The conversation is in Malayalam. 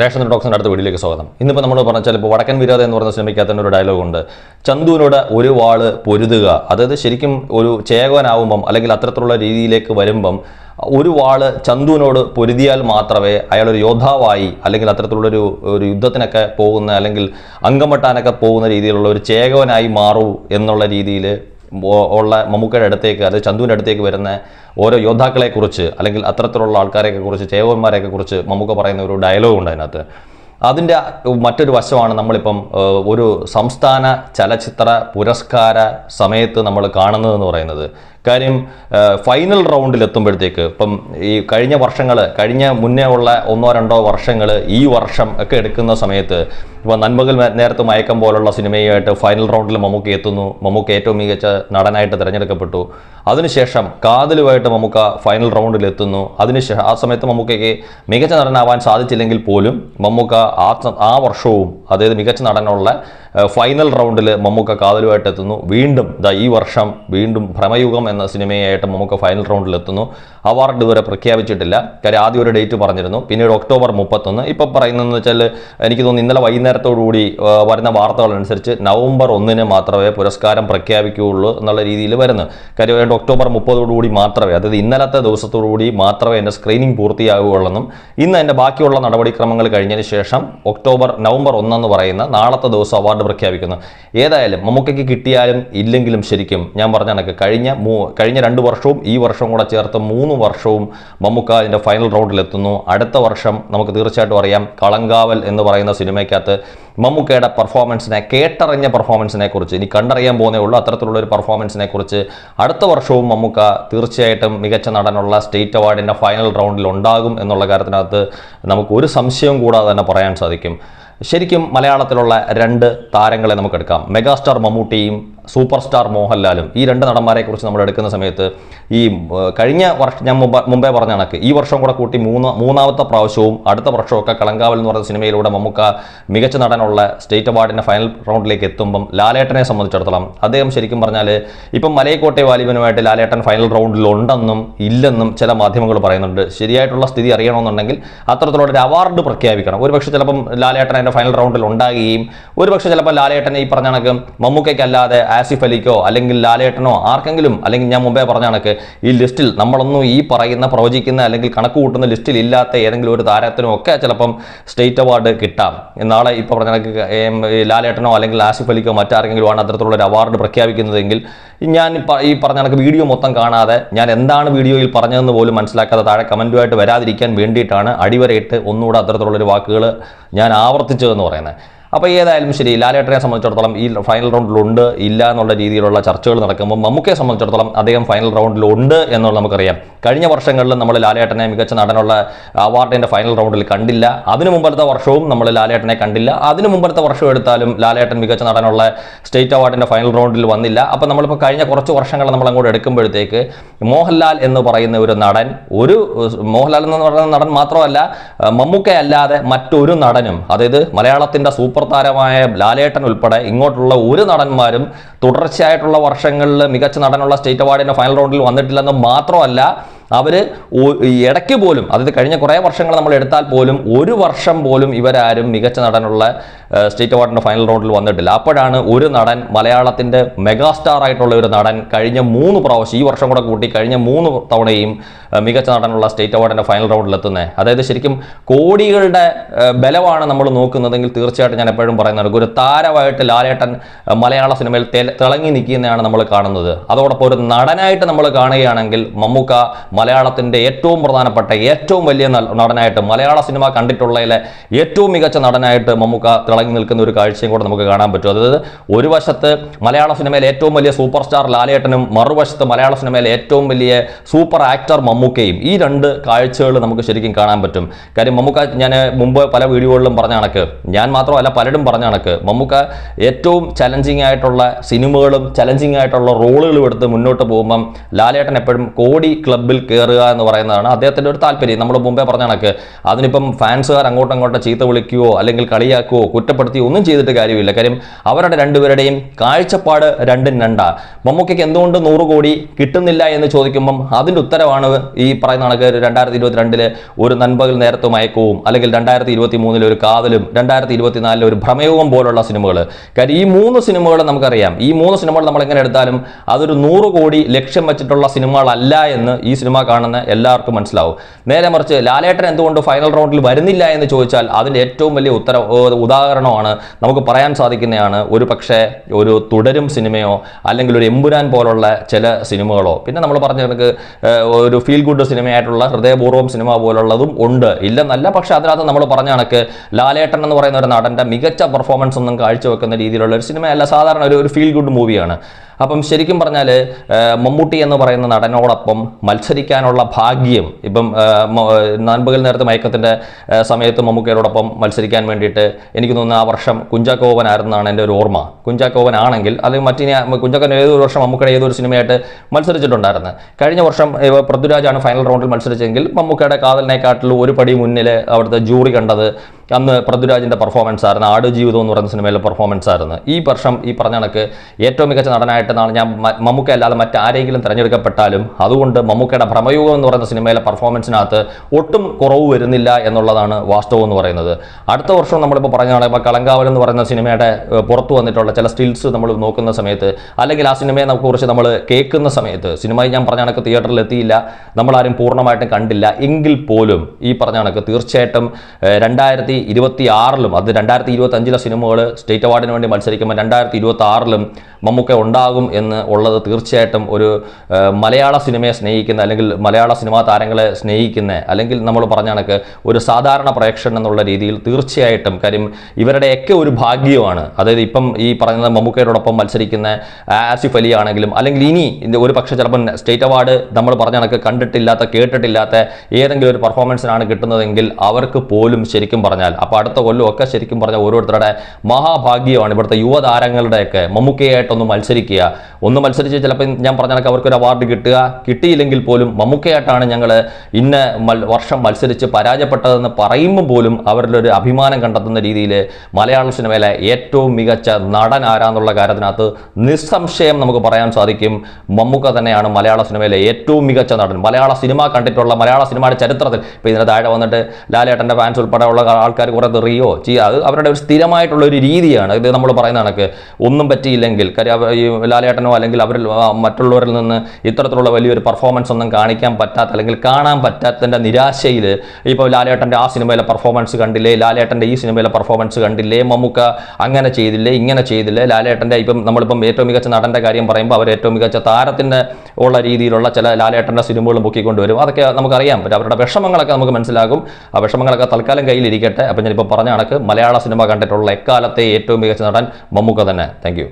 റേഷൻ ഡോക്സിന്റെ അടുത്ത വീഡിയോയിലേക്ക് സ്വാഗതം. ഇന്നിപ്പോൾ നമ്മൾ പറഞ്ഞാൽ ഇപ്പോൾ വടക്കൻ വിരോധം എന്ന് പറഞ്ഞ സിനിമയ്ക്കകത്ത് തന്നെ ഒരു ഡയലോഗ് ഉണ്ട്. ചന്തുവിനോട് ഒരു വാൾ പൊരുതുക. അതായത് ശരിക്കും ഒരു ചേകവനാവുമ്പം അല്ലെങ്കിൽ അത്തരത്തിലുള്ള രീതിയിലേക്ക് വരുമ്പം ഒരു വാൾ ചന്തുവിനോട് പൊരുതിയാൽ മാത്രമേ അയാളൊരു യോദ്ധാവായി അല്ലെങ്കിൽ അത്തരത്തിലുള്ളൊരു ഒരു യുദ്ധത്തിനൊക്കെ പോകുന്ന അല്ലെങ്കിൽ അംഗം വെട്ടാനൊക്കെ പോകുന്ന രീതിയിലുള്ള ഒരു ചേകവനായി മാറൂ എന്നുള്ള രീതിയിൽ ഉള്ള മമ്മൂക്കയുടെ അടുത്തേക്ക് അതായത് ചന്തുവിന്റെ അടുത്തേക്ക് വരുന്ന ഓരോ യോദ്ധാക്കളെക്കുറിച്ച് അല്ലെങ്കിൽ അത്തരത്തിലുള്ള ആൾക്കാരെയൊക്കെ കുറിച്ച് ചേവന്മാരെയൊക്കെ കുറിച്ച് മമ്മൂക്ക പറയുന്ന ഒരു ഡയലോഗ് ഉണ്ട് അതിനകത്ത്. അതിന്റെ മറ്റൊരു വശമാണ് നമ്മളിപ്പം ഒരു സംസ്ഥാന ചലച്ചിത്ര പുരസ്കാര സമയത്ത് നമ്മൾ കാണുന്നതെന്ന് പറയുന്നത്. കാര്യം ഫൈനൽ റൗണ്ടിൽ എത്തുമ്പോഴത്തേക്ക് ഇപ്പം ഈ കഴിഞ്ഞ വർഷങ്ങൾ കഴിഞ്ഞ മുന്നേ ഉള്ള ഒന്നോ രണ്ടോ വർഷങ്ങൾ ഈ വർഷം ഒക്കെ എടുക്കുന്ന സമയത്ത് ഇപ്പോൾ നന്മകൾ നേരത്തെ മയക്കം പോലുള്ള സിനിമയുമായിട്ട് ഫൈനൽ റൗണ്ടിൽ മമ്മൂക്ക എത്തുന്നു. മമ്മൂക്ക ഏറ്റവും മികച്ച നടനായിട്ട് തിരഞ്ഞെടുക്കപ്പെട്ടു. അതിനുശേഷം കാതലുമായിട്ട് മമ്മൂക്ക ഫൈനൽ റൗണ്ടിൽ എത്തുന്നു. അതിനുശേഷം ആ സമയത്ത് മമ്മൂക്കയ്ക്ക് മികച്ച നടനാവാൻ സാധിച്ചില്ലെങ്കിൽ പോലും മമ്മൂക്ക ആ ആ വർഷവും അതായത് മികച്ച നടനുള്ള ഫൈനൽ റൗണ്ടിൽ മമ്മൂക്ക കാതലുമായിട്ട് എത്തുന്നു. വീണ്ടും ഈ വർഷം വീണ്ടും ഭ്രമയുഗം എന്ന സിനിമയായിട്ട് മമ്മൂക്ക ഫൈനൽ റൗണ്ടിൽ എത്തുന്നു അവാർഡ് ഇതുവരെ പ്രഖ്യാപിച്ചിട്ടില്ല. കാര്യം ആദ്യം ഒരു ഡേറ്റ് പറഞ്ഞിരുന്നു. പിന്നീട് ഒക്ടോബർ മുപ്പത്തൊന്ന്. ഇപ്പം പറയുന്നതെന്ന് വെച്ചാൽ എനിക്ക് തോന്നുന്നു ഇന്നലെ വൈകുന്നേരത്തോടുകൂടി വരുന്ന വാർത്തകളനുസരിച്ച് നവംബർ ഒന്നിന് മാത്രമേ പുരസ്കാരം പ്രഖ്യാപിക്കുകയുള്ളൂ എന്നുള്ള രീതിയിൽ വരുന്നു. കാര്യം ഒക്ടോബർ മുപ്പതോടുകൂടി മാത്രമേ അതായത് ഇന്നലത്തെ ദിവസത്തോടുകൂടി മാത്രമേ എന്റെ സ്ക്രീനിങ് പൂർത്തിയാകുകയുള്ളെന്നും ഇന്ന് എന്റെ ബാക്കിയുള്ള നടപടിക്രമങ്ങൾ കഴിഞ്ഞതിന് ശേഷം ഒക്ടോബർ നവംബർ ഒന്നെന്ന് പറയുന്ന നാളത്തെ ദിവസം അവാർഡ് പ്രഖ്യാപിക്കുന്നു. ഏതായാലും മമ്മൂക്കയ്ക്ക് കിട്ടിയാലും ഇല്ലെങ്കിലും ശരിക്കും ഞാൻ പറഞ്ഞ കണക്ക് കഴിഞ്ഞ മൂ കഴിഞ്ഞ രണ്ട് വർഷവും ഈ വർഷവും കൂടെ ചേർത്ത് മൂന്ന് വർഷവും മമ്മൂക്ക അതിന്റെ ഫൈനൽ റൗണ്ടിലെത്തുന്നു അടുത്ത വർഷം നമുക്ക് തീർച്ചയായിട്ടും അറിയാം കളങ്കാവൽ എന്ന് പറയുന്ന സിനിമയ്ക്കകത്ത് മമ്മൂക്കയുടെ പെർഫോമൻസിനെ കേട്ടറിഞ്ഞ പെർഫോമൻസിനെ കുറിച്ച് ഇനി കണ്ടറിയാൻ പോകുന്നേ ഉള്ളൂ അത്തരത്തിലുള്ള ഒരു പെർഫോമൻസിനെ കുറിച്ച് അടുത്ത വർഷവും മമ്മൂക്ക തീർച്ചയായിട്ടും മികച്ച നടനുള്ള സ്റ്റേറ്റ് അവാർഡിന്റെ ഫൈനൽ റൗണ്ടിൽ ഉണ്ടാകും എന്നുള്ള കാര്യത്തിനകത്ത് നമുക്ക് ഒരു സംശയവും കൂടാതെ തന്നെ പറയാൻ സാധിക്കും. ശരിക്കും മലയാളത്തിലുള്ള രണ്ട് താരങ്ങളെ നമുക്കെടുക്കാം മെഗാസ്റ്റാർ മമ്മൂട്ടിയും സൂപ്പർ സ്റ്റാർ മോഹൻലാലും ഈ രണ്ട് നടന്മാരെ കുറിച്ച് നമ്മൾ എടുക്കുന്ന സമയത്ത് ഈ കഴിഞ്ഞ വർഷം ഞാൻ മുമ്പ് പറഞ്ഞ കണക്ക് ഈ വർഷം കൂടെ കൂട്ടി മൂന്ന് മൂന്നാമത്തെ പ്രാവശ്യവും അടുത്ത വർഷമൊക്കെ കളങ്കാവൽ എന്ന് പറയുന്ന സിനിമയിലൂടെ മമ്മൂക്ക മികച്ച നടനുള്ള സ്റ്റേറ്റ് അവാർഡിന്റെ ഫൈനൽ റൗണ്ടിലേക്ക് എത്തുമ്പം ലാലേട്ടനെ സംബന്ധിച്ചിടത്തോളം അദ്ദേഹം ശരിക്കും പറഞ്ഞാൽ ഇപ്പം മലയക്കോട്ടെ വാലിബനുമായിട്ട് ലാലേട്ടൻ ഫൈനൽ റൗണ്ടിൽ ഉണ്ടെന്നും ഇല്ലെന്നും ചില മാധ്യമങ്ങൾ പറയുന്നുണ്ട്. ശരിയായിട്ടുള്ള സ്ഥിതി അറിയണമെന്നുണ്ടെങ്കിൽ അത്തരത്തിലുള്ള ഒരു അവാർഡ് പ്രഖ്യാപിക്കണം. ഒരുപക്ഷെ ചിലപ്പം ലാലേട്ടൻ അതിന്റെ ഫൈനൽ റൗണ്ടിൽ ഉണ്ടാകുകയും ഒരുപക്ഷെ ചിലപ്പോൾ ലാലേട്ടനെ ഈ പറഞ്ഞ കണക്ക് മമ്മൂക്കയ്ക്കല്ലാതെ ആസിഫ് അലിക്കോ അല്ലെങ്കിൽ ലാലേട്ടനോ ആർക്കെങ്കിലും അല്ലെങ്കിൽ ഞാൻ മുമ്പേ പറഞ്ഞ കണക്ക് ഈ ലിസ്റ്റിൽ നമ്മളൊന്നും ഈ പറയുന്ന പ്രവചിക്കുന്ന അല്ലെങ്കിൽ കണക്ക് കൂട്ടുന്ന ലിസ്റ്റിൽ ഇല്ലാത്ത ഏതെങ്കിലും ഒരു താരത്തിനും ഒക്കെ ചിലപ്പം സ്റ്റേറ്റ് അവാർഡ് കിട്ടാം. നാളെ ഇപ്പോൾ പറഞ്ഞ കണക്ക് ലാലേട്ടനോ അല്ലെങ്കിൽ ആസിഫ് അലിക്കോ മറ്റാർക്കെങ്കിലും ആണ് അത്തരത്തിലുള്ള ഒരു അവാർഡ് പ്രഖ്യാപിക്കുന്നതെങ്കിൽ ഞാൻ ഈ പറഞ്ഞ കണക്ക് വീഡിയോ മൊത്തം കാണാതെ ഞാൻ എന്താണ് വീഡിയോയിൽ പറഞ്ഞതെന്ന് പോലും മനസ്സിലാക്കാതെ താഴെ കമന്റുമായിട്ട് വരാതിരിക്കാൻ വേണ്ടിയിട്ടാണ് അടിവരയിട്ട് ഒന്നുകൂടെ അത്തരത്തിലുള്ളൊരു വാക്കുകൾ ഞാൻ ആവർത്തിച്ചതെന്ന് പറയുന്നത്. അപ്പോൾ ഏതായാലും ശരി ലാലേട്ടനെ സംബന്ധിച്ചിടത്തോളം ഈ ഫൈനൽ റൗണ്ടിലുണ്ട് ഇല്ല എന്നുള്ള രീതിയിലുള്ള ചർച്ചകൾ നടക്കുമ്പോൾ മമ്മൂക്കയെ സംബന്ധിച്ചിടത്തോളം അദ്ദേഹം ഫൈനൽ റൗണ്ടിലുണ്ട് എന്നുള്ളത് നമുക്കറിയാം. കഴിഞ്ഞ വർഷങ്ങളിൽ നമ്മൾ ലാലേട്ടനെ മികച്ച നടനുള്ള അവാർഡിന്റെ ഫൈനൽ റൗണ്ടിൽ കണ്ടില്ല. അതിനു മുമ്പത്തെ വർഷവും നമ്മൾ ലാലേട്ടനെ കണ്ടില്ല. അതിനു മുമ്പത്തെ വർഷം എടുത്താലും ലാലേട്ടൻ മികച്ച നടനുള്ള സ്റ്റേറ്റ് അവാർഡിന്റെ ഫൈനൽ റൗണ്ടിൽ വന്നില്ല. അപ്പോൾ നമ്മളിപ്പോൾ കഴിഞ്ഞ കുറച്ച് വർഷങ്ങൾ നമ്മൾ അങ്ങോട്ട് എടുക്കുമ്പോഴത്തേക്ക് മോഹൻലാൽ എന്ന് പറയുന്ന ഒരു നടൻ ഒരു മോഹൻലാൽ എന്ന് പറയുന്ന നടൻ മാത്രമല്ല മമ്മൂക്ക അല്ലാതെ മറ്റൊരു നടനും അതായത് മലയാളത്തിന്റെ സൂപ്പർ താരമായ ലാലേട്ടൻ ഉൾപ്പെടെ ഇങ്ങോട്ടുള്ള ഒരു നടന്മാരും തുടർച്ചയായിട്ടുള്ള വർഷങ്ങളിൽ മികച്ച നടനുള്ള സ്റ്റേറ്റ് അവാർഡിന്റെ ഫൈനൽ റൗണ്ടിൽ വന്നിട്ടില്ലെന്ന് മാത്രമല്ല അവർ ഇടയ്ക്ക് പോലും അതായത് കഴിഞ്ഞ കുറേ വർഷങ്ങൾ നമ്മൾ എടുത്താൽ പോലും ഒരു വർഷം പോലും ഇവരാരും മികച്ച നടനുള്ള സ്റ്റേറ്റ് അവാർഡിന്റെ ഫൈനൽ റൗണ്ടിൽ വന്നിട്ടില്ല. അപ്പോഴാണ് ഒരു നടൻ മലയാളത്തിന്റെ മെഗാസ്റ്റാർ ആയിട്ടുള്ള ഒരു നടൻ കഴിഞ്ഞ മൂന്ന് പ്രാവശ്യം ഈ വർഷം കൂടെ കൂട്ടി കഴിഞ്ഞ മൂന്ന് തവണയും മികച്ച നടനുള്ള സ്റ്റേറ്റ് അവാർഡിന്റെ ഫൈനൽ റൗണ്ടിൽ എത്തുന്നത് അതായത് ശരിക്കും കോടികളുടെ ബലമാണ് നമ്മൾ നോക്കുന്നതെങ്കിൽ തീർച്ചയായിട്ടും ഞാൻ എപ്പോഴും പറയുന്നത് ഒരു താരമായിട്ട് ലാലേട്ടൻ മലയാള സിനിമയിൽ തിളങ്ങി നിൽക്കുന്നതാണ് നമ്മൾ കാണുന്നത്. അതോടൊപ്പം ഒരു നടനായിട്ട് നമ്മൾ കാണുകയാണെങ്കിൽ മമ്മൂക്ക മലയാളത്തിന്റെ ഏറ്റവും പ്രധാനപ്പെട്ട ഏറ്റവും വലിയ നടനായിട്ട് മലയാള സിനിമ കണ്ടിട്ടുള്ളതിലെ ഏറ്റവും മികച്ച നടനായിട്ട് മമ്മൂക്ക തിളങ്ങി നിൽക്കുന്ന ഒരു കാഴ്ചയും കൂടെ നമുക്ക് കാണാൻ പറ്റും. അതായത് ഒരു വശത്ത് മലയാള സിനിമയിലെ ഏറ്റവും വലിയ സൂപ്പർ സ്റ്റാർ ലാലേട്ടനും മറുവശത്ത് മലയാള സിനിമയിലെ ഏറ്റവും വലിയ സൂപ്പർ ആക്ടർ മമ്മൂക്കയും ഈ രണ്ട് കാഴ്ചകൾ നമുക്ക് ശരിക്കും കാണാൻ പറ്റും. കാര്യം മമ്മൂക്ക ഞാൻ മുമ്പ് പല വീഡിയോകളിലും പറഞ്ഞ കണക്ക് ഞാൻ മാത്രമല്ല പലരും പറഞ്ഞ കണക്ക് മമ്മൂക്ക ഏറ്റവും ചലഞ്ചിങ് ആയിട്ടുള്ള സിനിമകളും ചലഞ്ചിങ് ആയിട്ടുള്ള റോളുകളും എടുത്ത് മുന്നോട്ട് പോകുമ്പം ലാലേട്ടൻ എപ്പോഴും കോടി ക്ലബിൽ കയറുക എന്ന് പറയുന്നതാണ് അദ്ദേഹത്തിന്റെ ഒരു താല്പര്യം. നമ്മൾ മുമ്പേ പറഞ്ഞ കണക്ക്. അതിനിപ്പം ഫാൻസുകാർ അങ്ങോട്ടും ഇങ്ങോട്ടും ചീത്ത വിളിക്കുകയോ അല്ലെങ്കിൽ കളിയാക്കുകയോ കുറ്റപ്പെടുത്തി ഒന്നും ചെയ്തിട്ട് കാര്യമില്ല. കാര്യം അവരുടെ രണ്ടുപേരുടെയും കാഴ്ചപ്പാട് രണ്ടും രണ്ടാ. മമ്മൂക്കയ്ക്ക് എന്തുകൊണ്ട് നൂറ് കോടി കിട്ടുന്നില്ല എന്ന് ചോദിക്കുമ്പം അതിന്റെ ഉത്തരവാണ് ഈ പറയുന്ന കണക്ക് രണ്ടായിരത്തി ഇരുപത്തിരണ്ടിലെ ഒരു നൻപകൽ നേരത്തെ മയക്കവും അല്ലെങ്കിൽ രണ്ടായിരത്തി ഇരുപത്തി മൂന്നിലെ ഒരു കാതലും രണ്ടായിരത്തി ഇരുപത്തിനാലിലെ ഒരു ഭ്രമയോഗം പോലുള്ള സിനിമകൾ. കാര്യം ഈ മൂന്ന് സിനിമകൾ നമുക്കറിയാം. ഈ മൂന്ന് സിനിമകൾ നമ്മൾ എങ്ങനെ എടുത്താലും അതൊരു നൂറ് കോടി ലക്ഷ്യം വെച്ചിട്ടുള്ള സിനിമകളല്ല എന്ന് ഈ സിനിമ കാണുന്ന എല്ലാവർക്കും മനസ്സിലാവും. നേരെ മറിച്ച് ലാലേട്ടൻ എന്തുകൊണ്ട് ഫൈനൽ റൗണ്ടിൽ വരുന്നില്ല എന്ന് ചോദിച്ചാൽ അതിന്റെ ഏറ്റവും വലിയ ഉത്തര ഉദാഹരണമാണ് നമുക്ക് പറയാൻ സാധിക്കുന്നതാണ് ഒരു പക്ഷേ ഒരു തുടരും സിനിമയോ അല്ലെങ്കിൽ ഒരു എമ്പുരാൻ പോലുള്ള ചില സിനിമകളോ. പിന്നെ നമ്മൾ പറഞ്ഞ കണക്ക് ഒരു ഫീൽ ഗുഡ് സിനിമയായിട്ടുള്ള ഹൃദയപൂർവം സിനിമ പോലുള്ളതും ഉണ്ട്. ഇല്ലെന്നല്ല പക്ഷേ അതിനകത്ത് നമ്മൾ പറഞ്ഞ കണക്ക് ലാലേട്ടൻ എന്ന് പറയുന്ന ഒരു നടന്റെ മികച്ച പെർഫോമൻസ് ഒന്നും കാഴ്ചവെക്കുന്ന രീതിയിലുള്ള ഒരു സിനിമയല്ല. സാധാരണ ഒരു ഒരു ഫീൽ ഗുഡ് മൂവിയാണ് അപ്പം ശരിക്കും പറഞ്ഞാൽ മമ്മൂട്ടി എന്ന് പറയുന്ന നടനോടൊപ്പം മത്സരിക്കാനുള്ള ഭാഗ്യം. ഇപ്പം നാൻപകൽ നേരത്തെ മയക്കത്തിന്റെ സമയത്ത് മമ്മൂക്കയോടൊപ്പം മത്സരിക്കാൻ വേണ്ടിയിട്ട് എനിക്ക് തോന്നുന്നു ആ വർഷം കുഞ്ചാക്കോവനായിരുന്നാണ് എന്റെ ഒരു ഓർമ്മ. കുഞ്ചാക്കോവൻ ആണെങ്കിൽ അല്ലെങ്കിൽ മറ്റിനി കുഞ്ചാക്കോവൻ ഏതൊരു വർഷം മമ്മൂക്കയുടെ ഏതൊരു സിനിമയായിട്ട് മത്സരിച്ചിട്ടുണ്ടായിരുന്നു. കഴിഞ്ഞ വർഷം പൃഥ്വിരാജാണ് ഫൈനൽ റൗണ്ടിൽ മത്സരിച്ചെങ്കിൽ മമ്മൂക്കയുടെ കാതലിനെക്കാട്ടിലും ഒരു പടി മുന്നിൽ അവിടുത്തെ ജൂറി കണ്ടത് അന്ന് പൃഥ്വിരാജിന്റെ പെർഫോമൻസ് ആയിരുന്നു. ആട് ജീവിതം എന്ന് പറയുന്ന സിനിമയിലെ പെർഫോമൻസ് ആയിരുന്നു. ഈ വർഷം ഈ പറഞ്ഞ കണക്ക് ഏറ്റവും മികച്ച നടനായിട്ട് നാളെ ഞാൻ മമ്മൂക്ക അല്ലാതെ മറ്റാരെങ്കിലും തിരഞ്ഞെടുക്കപ്പെട്ടാലും അതുകൊണ്ട് മമ്മൂക്കയുടെ ഭ്രമയുഗം എന്ന് പറയുന്ന സിനിമയിലെ പെർഫോമൻസിനകത്ത് ഒട്ടും കുറവ് വരുന്നില്ല എന്നുള്ളതാണ് വാസ്തവം എന്ന് പറയുന്നത്. അടുത്ത വർഷം നമ്മളിപ്പോൾ പറഞ്ഞ കണക്ക് ഇപ്പോൾ കളങ്കാവൽ എന്ന് പറയുന്ന സിനിമയുടെ പുറത്ത് വന്നിട്ടുള്ള ചില സ്റ്റിൽസ് നമ്മൾ നോക്കുന്ന സമയത്ത് അല്ലെങ്കിൽ ആ സിനിമയെ നമുക്ക് കുറിച്ച് നമ്മൾ കേൾക്കുന്ന സമയത്ത് സിനിമയിൽ ഞാൻ പറഞ്ഞ കണക്ക് തിയേറ്ററിൽ എത്തിയില്ല നമ്മളാരും പൂർണമായിട്ടും കണ്ടില്ല. എങ്കിൽ പോലും ഈ പറഞ്ഞ കണക്ക് തീർച്ചയായിട്ടും രണ്ടായിരത്തി ഇരുപത്തി ആറിലും അത് രണ്ടായിരത്തി ഇരുപത്തി അഞ്ചിലെ സിനിമകൾ സ്റ്റേറ്റ് അവാർഡിന് വേണ്ടി മത്സരിക്കുമ്പോൾ രണ്ടായിരത്തി ഇരുപത്തി ആറിലും മമ്മൂക്ക ഉണ്ടാകും എന്ന് ഉള്ളത് തീർച്ചയായിട്ടും ഒരു മലയാള സിനിമയെ സ്നേഹിക്കുന്ന അല്ലെങ്കിൽ മലയാള സിനിമാ താരങ്ങളെ സ്നേഹിക്കുന്ന അല്ലെങ്കിൽ നമ്മൾ പറഞ്ഞ കണക്ക് ഒരു സാധാരണ പ്രേക്ഷകൻ എന്നുള്ള രീതിയിൽ തീർച്ചയായിട്ടും കാര്യം ഇവരുടെയൊക്കെ ഒരു ഭാഗ്യമാണ്. അതായത് ഇപ്പം ഈ പറയുന്ന മമ്മൂക്കയോടൊപ്പം മത്സരിക്കുന്ന ആസിഫ് അലി ആണെങ്കിലും അല്ലെങ്കിൽ ഇനി ഒരു പക്ഷേ ചിലപ്പം സ്റ്റേറ്റ് അവാർഡ് നമ്മൾ പറഞ്ഞ കണക്ക് കണ്ടിട്ടില്ലാത്ത കേട്ടിട്ടില്ലാത്ത ഏതെങ്കിലും ഒരു പെർഫോമൻസിനാണ് കിട്ടുന്നതെങ്കിൽ അവർക്ക് പോലും ശരിക്കും പറഞ്ഞാൽ അപ്പോൾ അടുത്ത കൊല്ലമൊക്കെ ശരിക്കും പറഞ്ഞാൽ ഓരോരുത്തരുടെ മഹാഭാഗ്യമാണ് ഇവിടുത്തെ യുവതാരങ്ങളുടെയൊക്കെ മമ്മൂക്കയായിട്ടൊന്ന് മത്സരിക്കുക. ഒന്ന് മത്സരിച്ച് ചിലപ്പോൾ ഞാൻ പറഞ്ഞ അവർക്ക് ഒരു അവാർഡ് കിട്ടുക. കിട്ടിയില്ലെങ്കിൽ പോലും മമ്മൂക്കയായിട്ടാണ് ഞങ്ങൾ ഇന്ന വർഷം മത്സരിച്ച് പരാജയപ്പെട്ടതെന്ന് പറയുമ്പോൾ പോലും അവരിൽ ഒരു അഭിമാനം കണ്ടെത്തുന്ന രീതിയിൽ മലയാള സിനിമയിലെ ഏറ്റവും മികച്ച നടൻ ആരാന്നുള്ള കാര്യത്തിനകത്ത് നിസ്സംശയം നമുക്ക് പറയാൻ സാധിക്കും. മമ്മൂക്ക തന്നെയാണ് മലയാള സിനിമയിലെ ഏറ്റവും മികച്ച നടൻ. മലയാള സിനിമ കണ്ടിട്ടുള്ള മലയാള സിനിമയുടെ ചരിത്രത്തിൽ ഇപ്പോൾ ഇതിന് താഴെ വന്നിട്ട് ലാലേട്ടന്റെ ഫാൻസ് ഉൾപ്പെടെയുള്ള ആൾക്കാർ കുറേ തെറിയോ ചെയ്യുക അത് അവരുടെ ഒരു സ്ഥിരമായിട്ടുള്ള ഒരു രീതിയാണ്. ഇത് നമ്മൾ പറയുന്ന കണക്ക്. ഒന്നും പറ്റിയില്ലെങ്കിൽ കാര്യം ഈ ലാലേട്ടനോ അല്ലെങ്കിൽ അവരിൽ മറ്റുള്ളവരിൽ നിന്ന് ഇത്തരത്തിലുള്ള വലിയൊരു പെർഫോമൻസ് ഒന്നും കാണിക്കാൻ പറ്റാത്ത അല്ലെങ്കിൽ കാണാൻ പറ്റാത്തതിന്റെ നിരാശയിൽ ഇപ്പോൾ ലാലേട്ടന്റെ ആ സിനിമയിലെ പെർഫോമൻസ് കണ്ടില്ലേ ലാലേട്ടന്റെ ഈ സിനിമയിലെ പെർഫോമൻസ് കണ്ടില്ലേ മമ്മൂക്ക അങ്ങനെ ചെയ്തില്ലേ ഇങ്ങനെ ചെയ്തില്ലേ ലാലേട്ടന്റെ ഇപ്പം നമ്മളിപ്പം ഏറ്റവും മികച്ച നടന്റെ കാര്യം പറയുമ്പോൾ അവർ ഏറ്റവും മികച്ച താരത്തിന്റെ ഉള്ള രീതിയിലുള്ള ചില ലാലേട്ടന്റെ സിനിമകൾ പൊക്കിക്കൊണ്ടുവരും അതൊക്കെ നമുക്കറിയാം. പറ്റും അവരുടെ വിഷമങ്ങളൊക്കെ നമുക്ക് മനസ്സിലാകും. ആ വിഷമങ്ങളൊക്കെ തൽക്കാലം കയ്യിലിരിക്കട്ടെ. അപ്പം ഞാനിപ്പോൾ പറഞ്ഞ കണക്ക് മലയാള സിനിമ കണ്ടിട്ടുള്ള എക്കാലത്തെ ഏറ്റവും മികച്ച നടൻ മമ്മൂക്ക തന്നെ. താങ്ക്